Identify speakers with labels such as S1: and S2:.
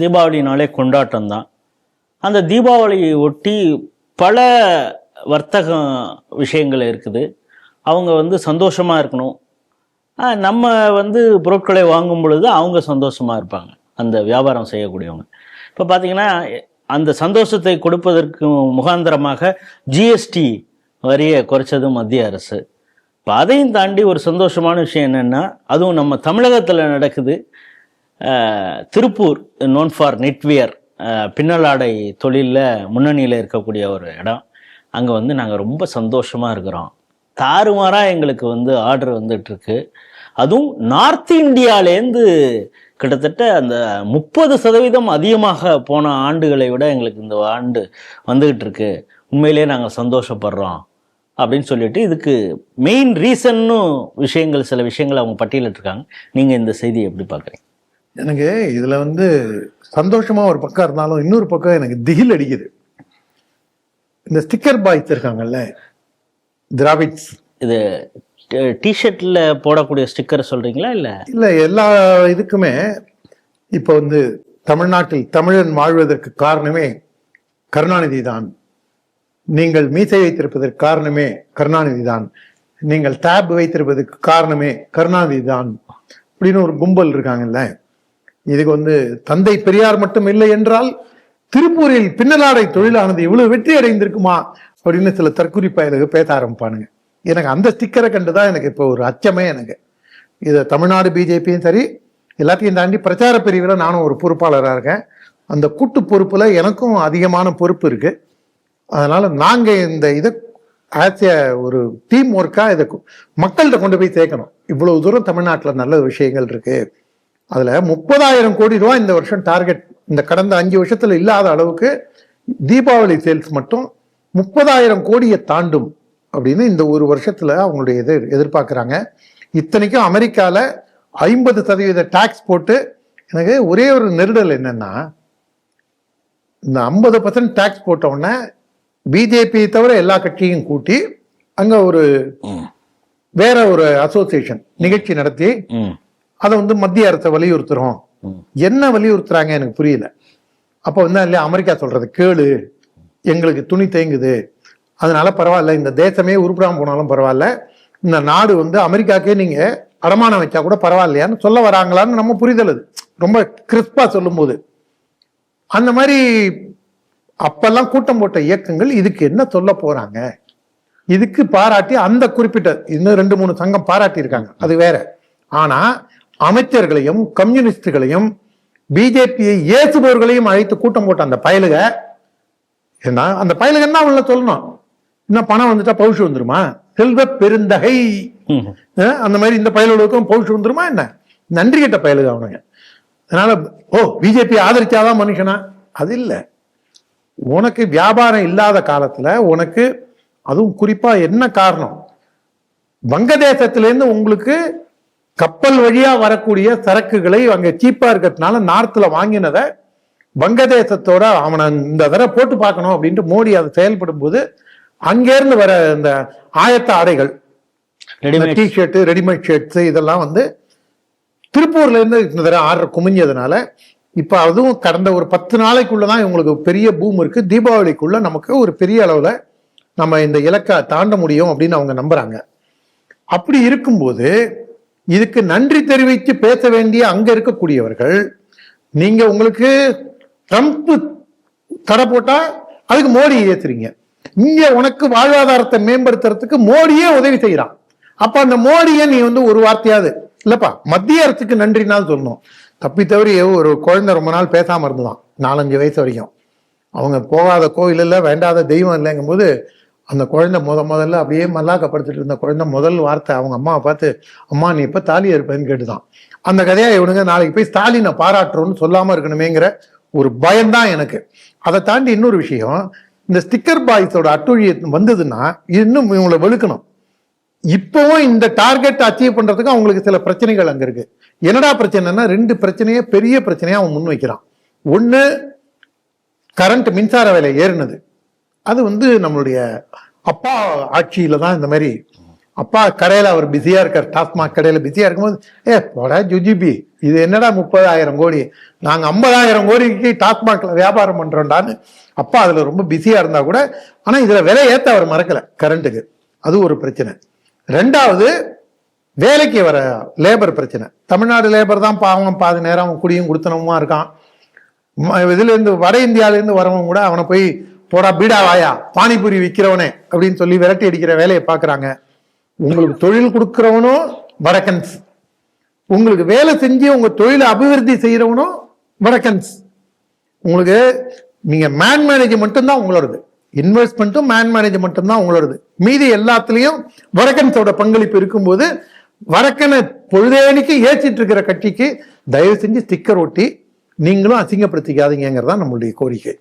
S1: தீபாவளினாலே கொண்டாட்டம் தான் அந்த தீபாவளியை ஒட்டி பல வர்த்தக விஷயங்கள் இருக்குது. அவங்க வந்து சந்தோஷமாக இருக்கணும். நம்ம வந்து பொருட்களை வாங்கும் பொழுது அவங்க சந்தோஷமாக இருப்பாங்க. அந்த வியாபாரம் செய்யக்கூடியவங்க. இப்போ பார்த்தீங்கன்னா அந்த சந்தோஷத்தை கொடுப்பதற்கு முகாந்திரமாக ஜிஎஸ்டி வரியை குறைச்சது மத்திய அரசு. இப்போ அதையும் தாண்டி ஒரு சந்தோஷமான விஷயம் என்னென்னா அதுவும் நம்ம தமிழகத்தில் நடக்குது. திருப்பூர் நோன் ஃபார் நெட்வியர் பின்னலாடை தொழிலில் முன்னணியில் இருக்கக்கூடிய ஒரு இடம். அங்கே வந்து நாங்கள் ரொம்ப சந்தோஷமாக இருக்கிறோம். தாறுமாறாக எங்களுக்கு வந்து ஆர்டர் வந்துட்டுருக்கு. அதுவும் நார்த் இந்தியாவிலேருந்து கிட்டத்தட்ட அந்த முப்பது சதவீதம் அதிகமாக போன ஆண்டுகளை விட எங்களுக்கு இந்த ஆண்டு வந்துக்கிட்டு இருக்கு உண்மையிலேயே நாங்கள் சந்தோஷப்படுறோம் அப்படின்னு சொல்லிட்டு இதுக்கு மெயின் ரீசன்னு விஷயங்கள் சில விஷயங்கள் அவங்க பட்டியலிட்டிருக்காங்க. நீங்கள் இந்த செய்தியை எப்படி பார்க்குறீங்க?
S2: எனக்கு இதுல வந்து சந்தோஷமா ஒரு பக்கம் இருந்தாலும் இன்னொரு பக்கம் எனக்கு திகில் அடிக்குது. இந்த ஸ்டிக்கர் பாய்ஸ் இருக்காங்கல்ல திராவிட்ஸ்.
S1: இது டிஷர்ட்டில் போடக்கூடிய ஸ்டிக்கர் சொல்கிறீங்களா இல்லை?
S2: இல்ல எல்லா இதுக்குமே இப்ப வந்து தமிழ்நாட்டில் தமிழன் வாழ்வதற்கு காரணமே கருணாநிதி தான். நீங்கள் மீசை வைத்திருப்பதற்கு காரணமே கருணாநிதி தான். நீங்கள் டேப் வைத்திருப்பதற்கு காரணமே கருணாநிதி தான். அப்படின்னு ஒரு கும்பல் இருக்காங்கல்ல. இதுக்கு வந்து தந்தை பெரியார் மட்டும் இல்லை என்றால் திருப்பூரில் பின்னலாடை தொழிலானது இவ்வளவு வெற்றி அடைந்திருக்குமா அப்படின்னு சில தற்குறி பயலுக்கு பேச ஆரம்பிப்பானுங்க. எனக்கு அந்த ஸ்டிக்கரை கண்டுதான் எனக்கு இப்போ ஒரு அச்சமே எனக்கு. இது தமிழ்நாடு பிஜேபியும் சரி எல்லாத்தையும் தாண்டி பிரச்சார பிரிவில் நானும் ஒரு பொறுப்பாளராக இருக்கேன். அந்த கூட்டு பொறுப்பில் எனக்கும் அதிகமான பொறுப்பு இருக்கு. அதனால நாங்கள் இந்த இதை ஆசிய ஒரு டீம் ஒர்க்காக இதை மக்கள்கிட்ட கொண்டு போய் சேர்க்கணும். இவ்வளவு தூரம் தமிழ்நாட்டில் நல்ல விஷயங்கள் இருக்குது அதுல முப்பதாயிரம் கோடி ரூபாய் இந்த வருஷம் டார்கெட் இந்த கடந்த அஞ்சு வருஷத்துல இல்லாத அளவுக்கு தீபாவளி சேல்ஸ் மட்டும் முப்பதாயிரம் கோடியை தாண்டும் அப்படின்னு இந்த ஒரு வருஷத்துல அவங்களுடைய எதிர் எதிர்பார்க்கறாங்க. இத்தனைக்கும் அமெரிக்கால ஐம்பது சதவீத டாக்ஸ் போட்டு எனக்கு ஒரே ஒரு நெருடல் என்னன்னா இந்த ஐம்பது பர்சன்ட் டாக்ஸ் போட்ட உடனே பிஜேபி தவிர எல்லா கட்சியும் கூட்டி அங்க ஒரு வேற ஒரு அசோசியேஷன் நிகழ்ச்சி நடத்தி அதை வந்து மத்திய அரசை வலியுறுத்துறோம். என்ன வலியுறுத்துறாங்க எனக்கு புரியல. அப்போ வந்து இல்லையா அமெரிக்கா சொல்றது கேளு எங்களுக்கு துணி தேங்குது. அதனால பரவாயில்ல இந்த தேசமே உருப்படாம போனாலும் பரவாயில்ல. இந்த நாடு வந்து அமெரிக்காக்கே நீங்க அடமானம் வச்சா கூட பரவாயில்லையான்னு சொல்ல வராங்களான்னு நம்ம புரிதல் அது. ரொம்ப கிறிஸ்பா சொல்லும்போது. அந்த மாதிரி அப்பெல்லாம் கூட்டம் போட்ட இயக்கங்கள் இதுக்கு என்ன சொல்ல போறாங்க? இதுக்கு பாராட்டி அந்த குறிப்பிட்ட இன்னும் ரெண்டு மூணு சங்கம் பாராட்டி இருக்காங்க அது வேற. ஆனா அமைச்சர்களையும் கம்யூனிஸ்டுகளையும் பிஜேபியை ஏசுபவர்களையும் அழைத்து கூட்டம் போட்ட அந்த பயலுக என்ன அந்த பயலுக என்ன அவங்கள சொல்லணும்? இன்னும் பணம் வந்துட்டா பவுஷ் வந்துருமா? செல்வ பெருந்தகை. அந்த மாதிரி இந்த பயலுகளுக்கும் பவுஷ் வந்துருமா என்ன? நன்றி கெட்ட பயலுக அவனுங்க. அதனால ஓ பிஜேபி ஆதரிச்சாதான் மனுஷனா? அது இல்ல. உனக்கு வியாபாரம் இல்லாத காலத்துல உனக்கு அதுவும் குறிப்பா என்ன காரணம்? வங்கதேசத்திலேருந்து உங்களுக்கு கப்பல் வழியா வரக்கூடிய சரக்குகளை அங்க சீப்பா இருக்கிறதுனால நார்த்ல வாங்கினதை வங்கதேசத்தோட அவனை இந்த தடவை போட்டு பார்க்கணும் அப்படின்ட்டு மோடி அதை செயல்படும் போது அங்கேருந்து வர இந்த ஆயத்த ஆடைகள்
S1: ரெடிமேட்
S2: டிஷர்ட் ரெடிமேட் ஷர்ட்ஸ் இதெல்லாம் வந்து திருப்பூர்ல இருந்து இந்த தடவை ஆர்டர் குமிஞ்சதுனால இப்ப அதுவும் கடந்த ஒரு பத்து நாளைக்குள்ளதான் இவங்களுக்கு பெரிய பூம் இருக்கு. தீபாவளிக்குள்ள நமக்கு ஒரு பெரிய அளவுல நம்ம இந்த இலக்கை தாண்ட முடியும் அப்படின்னு அவங்க நம்புறாங்க. அப்படி இருக்கும்போது இதுக்கு நன்றி தெரிவித்து பேச வேண்டிய அங்க இருக்கக்கூடியவர்கள் நீங்க உங்களுக்கு ட்ரம்ப் தடை போட்டா அதுக்கு மோடி ஏத்துறீங்க. இங்க உனக்கு வாழ்வாதாரத்தை மேம்படுத்துறதுக்கு மோடியே உதவி செய்யறான் அப்ப அந்த மோடியை நீ வந்து ஒரு வார்த்தையாவது இல்லப்பா மத்திய அரசுக்கு நன்றினால் சொல்லணும். தப்பி தவறி ஒரு குழந்தை ரொம்ப நாள் பேசாம இருந்துதான் நாலஞ்சு வயசு வரைக்கும். அவங்க போகாத கோயில் இல்லை வேண்டாத தெய்வம் இல்லைங்கும் போது அந்த குழந்தை முத முதல்ல அப்படியே மல்லாக்கப்படுத்திட்டு இருந்த குழந்தை முதல் வார்த்தை அவங்க அம்மாவை பார்த்து அம்மா நீ இப்போ தாலி இருப்பேன்னு கேட்டுதான். அந்த கதையாக இவனுங்க நாளைக்கு போய் ஸ்டாலினை பாராட்டுறோம்னு சொல்லாமல் இருக்கணுமேங்கிற ஒரு பயம்தான் எனக்கு. அதை தாண்டி இன்னொரு விஷயம் இந்த ஸ்டிக்கர் பாய்ஸோட அட்டுழியம் வந்ததுன்னா இன்னும் இவங்களை வெளுக்கணும். இப்போவும் இந்த டார்கெட் அச்சீவ் பண்ணுறதுக்கு அவங்களுக்கு சில பிரச்சனைகள் அங்கே இருக்கு. என்னடா பிரச்சனைனா ரெண்டு பிரச்சனையே பெரிய பிரச்சனையாக அவன் முன் வைக்கிறான் ஒன்று கரண்ட் மின்சார விலை ஏறினது. அது வந்து நம்மளுடைய அப்பா ஆட்சியில தான் இந்த மாதிரி அப்பா கடையில் அவர் பிஸியாக இருக்கார் டாஸ்மாக் கடையில் பிஸியாக இருக்கும்போது ஏ போடா ஜுஜிபி இது என்னடா முப்பதாயிரம் கோடி? நாங்கள் ஐம்பதாயிரம் கோடிக்கு டாஸ்மாகில் வியாபாரம் பண்ணுறோண்டான்னு அப்பா அதில் ரொம்ப பிஸியாக இருந்தால் கூட ஆனால் இதில் விலை ஏற்ற அவர் மறக்கலை கரண்ட்டுக்கு அது ஒரு பிரச்சனை. ரெண்டாவது வேலைக்கு வர லேபர் பிரச்சனை. தமிழ்நாடு லேபர் தான் பாவம் பாதி நேரம் அவன் குடியும் குடுத்தனமா இருக்கான். இதுலேருந்து வட இந்தியாவிலேருந்து வரவங்க கூட அவனை போய் போடா பீடா வாயா பானிபூரி விற்கிறவனே அப்படின்னு சொல்லி விரட்டி அடிக்கிற வேலையை பாக்குறாங்க உங்களுக்கு தொழில் கொடுக்கிறவனும் வடக்கன்ஸ். உங்களுக்கு வேலை செஞ்சு உங்க தொழிலை அபிவிருத்தி செய்யறவனும் வடக்கன்ஸ். உங்களுக்கு நீங்க மேன் மேனேஜ்மெண்ட்டும் தான் உங்களோடது. இன்வெஸ்ட்மெண்ட்டும் மேன் மேனேஜ்மெண்ட்டும் தான் உங்களோடது. மீதி எல்லாத்துலயும் வடக்கன்ஸோட பங்களிப்பு இருக்கும்போது வடக்கனை பொழுதேனிக்கு ஏச்சிட்டு இருக்கிற கட்சிக்கு தயவு செஞ்சு ஸ்டிக்கர் ஒட்டி நீங்களும் அசிங்கப்படுத்திக்காதீங்கிறதான் நம்மளுடைய கோரிக்கை.